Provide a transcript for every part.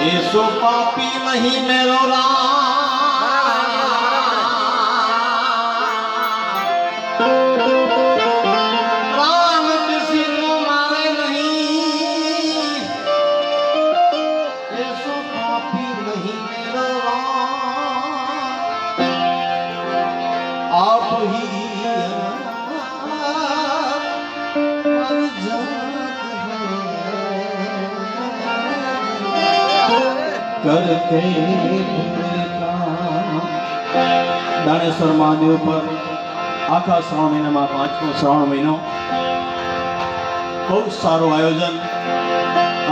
એસો પાપી નહીં મેરો રામ. કરતે દાણેશ્વર મહાદેવ પર આખા શ્રાવણ મહિનામાં પાંચમો શ્રાવણ મહિનો બહુ સારું આયોજન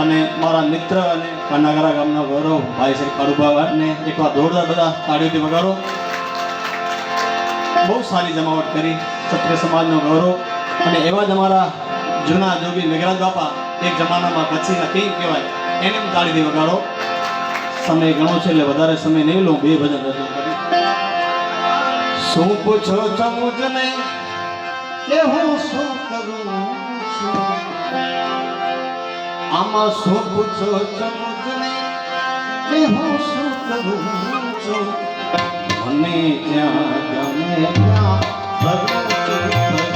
અને મારા મિત્ર અને કનાગરા ગામના ગૌરવ ભાઈ શ્રી કાળુબાને એકવાર દોડતા બધા તાળીઓથી વગાડો. બહુ સારી જમાવટ કરી, ક્ષત્રિય સમાજનો ગૌરવ અને એવા જ અમારા જૂના જોગી મેઘરાજ બાપા એક જમાનામાં કચ્છીના કિંગ કહેવાય, એને તાળીથી વગાડો. સમય ઘણો છે એટલે વધારે સમય નહીં લઉં બે ભજન રજૂ કરી. શું પૂછો છો મુજને કે હું શું કરું આમાં શું પૂછો છો મુજને કે હું શું કરું છું? મને ત્યાં ગમે ત્યાં છું,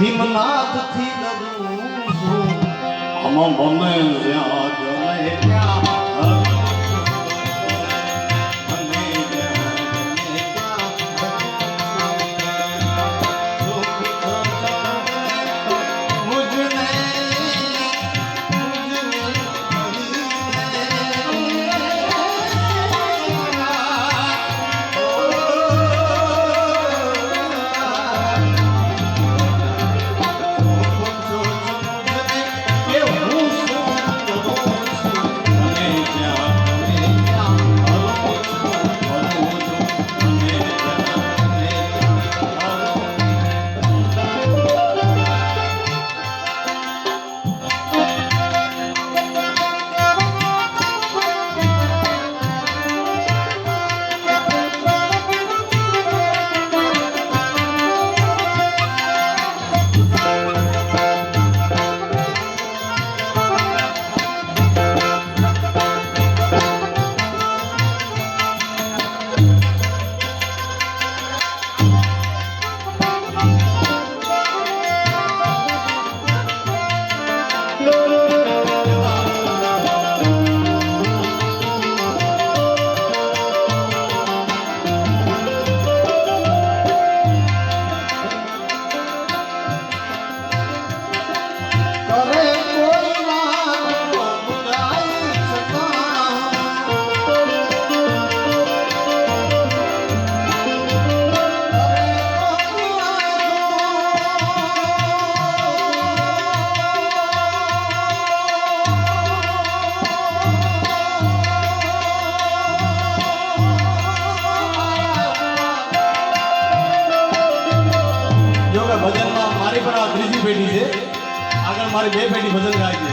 ભીમનાથથી ડરું છું. આમાં મને જ્યાં ગમે ત્યાં અમારી બે પેઢી ભજન ગાય છે.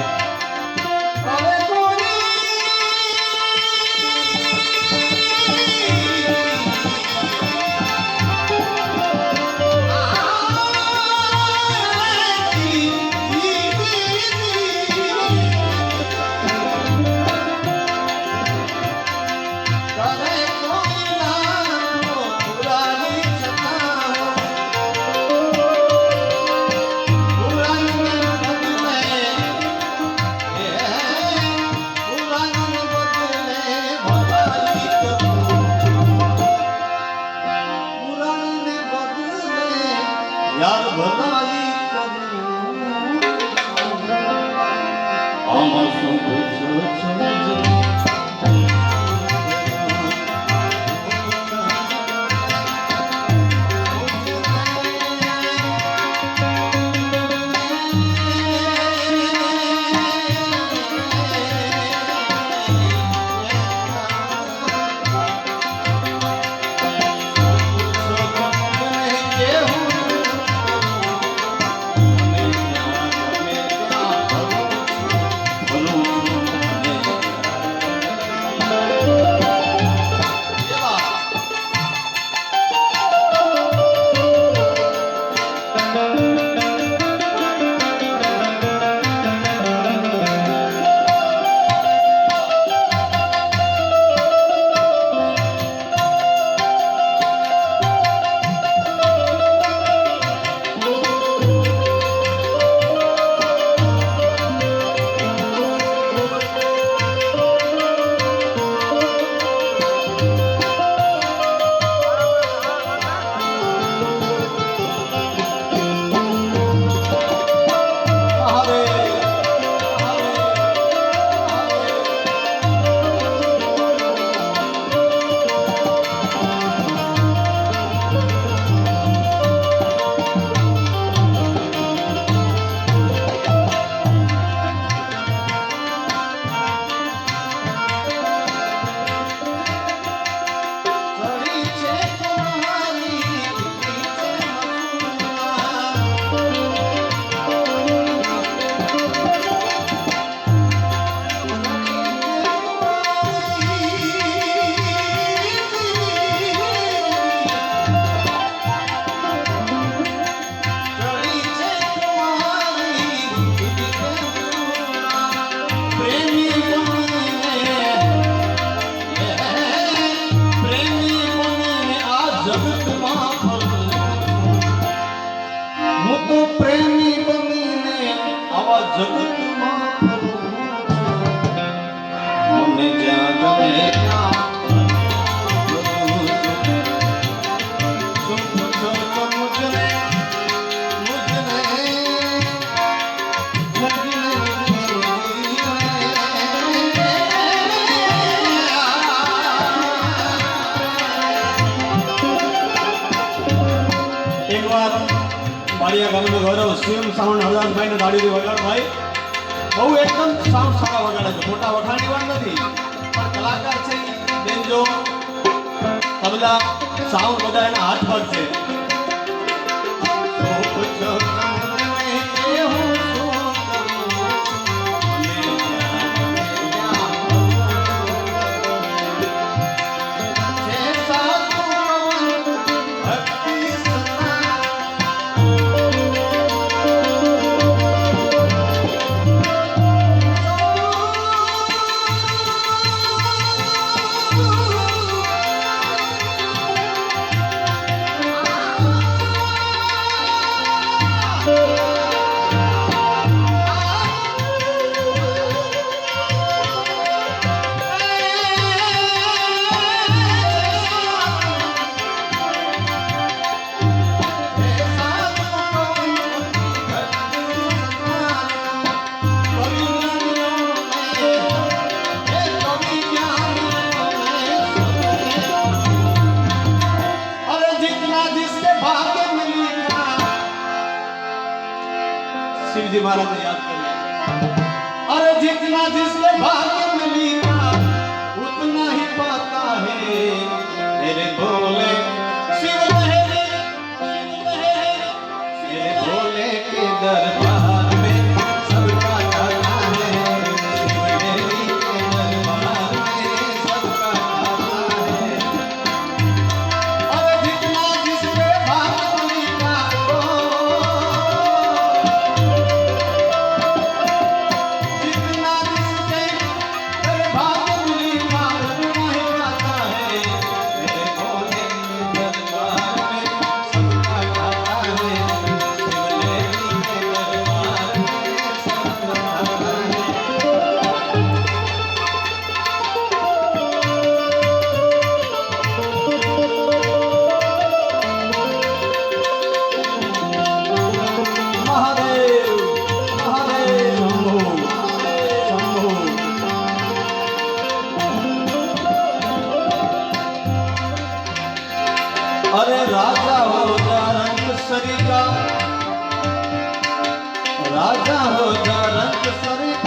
એકવાર બાળિયા ગામનો ગૌરવ સ્વયં સાઉન્ડ હરદાસભાઈને દાડીથી વગાડભાઈ. બહુ એકદમ સાવ સારા વગાડે છે. મોટા વખાણની વાત નથી, પણ કલાકાર છે બેન જો તબલા સાવ બધા એના હાથ ભાગ છે. શિવજી મહારાજ ને યાદ કરીએ અરે જીતના જીસને ભાગ અરે રાજા હોજા રંગ સરિતા. રાજા હોજા રંગ સરિતા.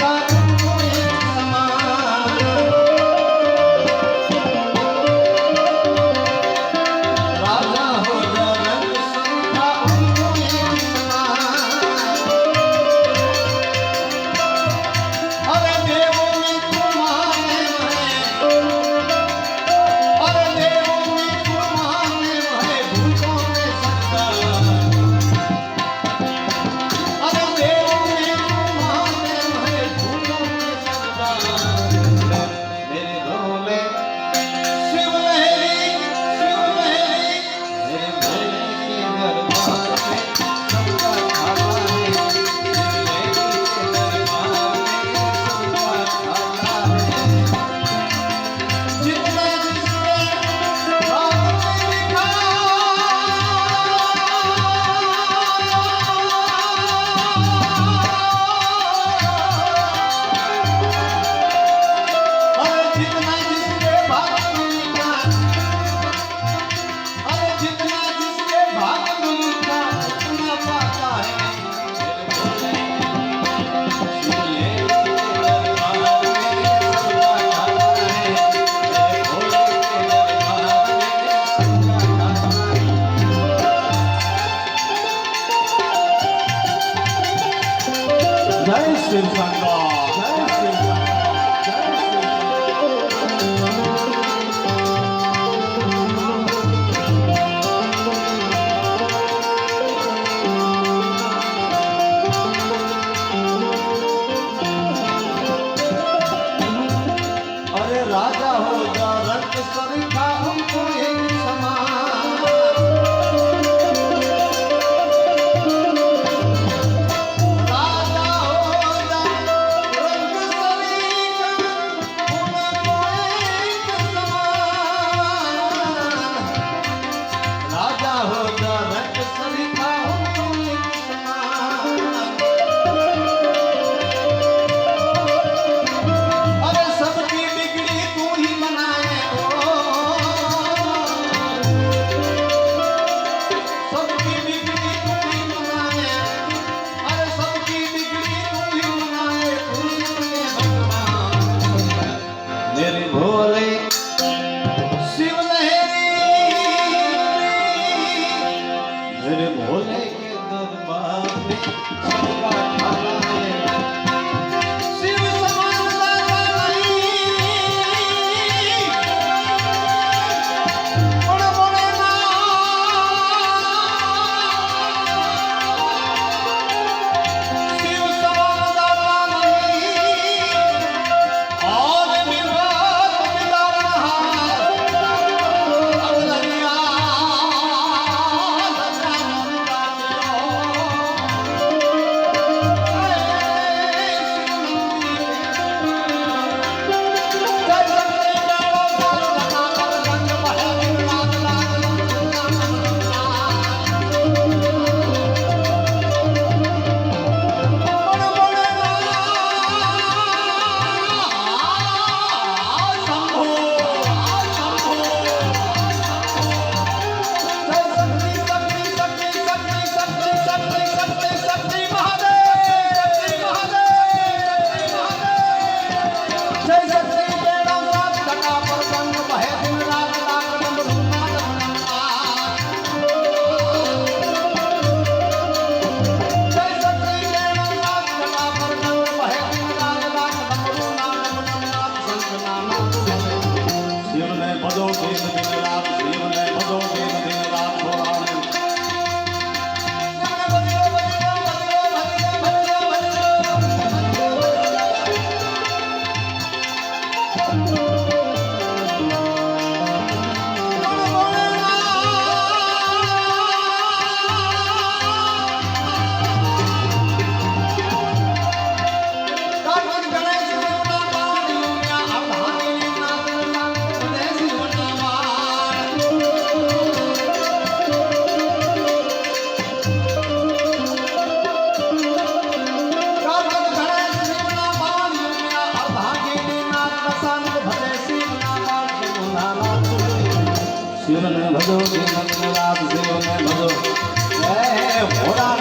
ભજો ભજો ભજો ભજો ભજો ભજો ભજો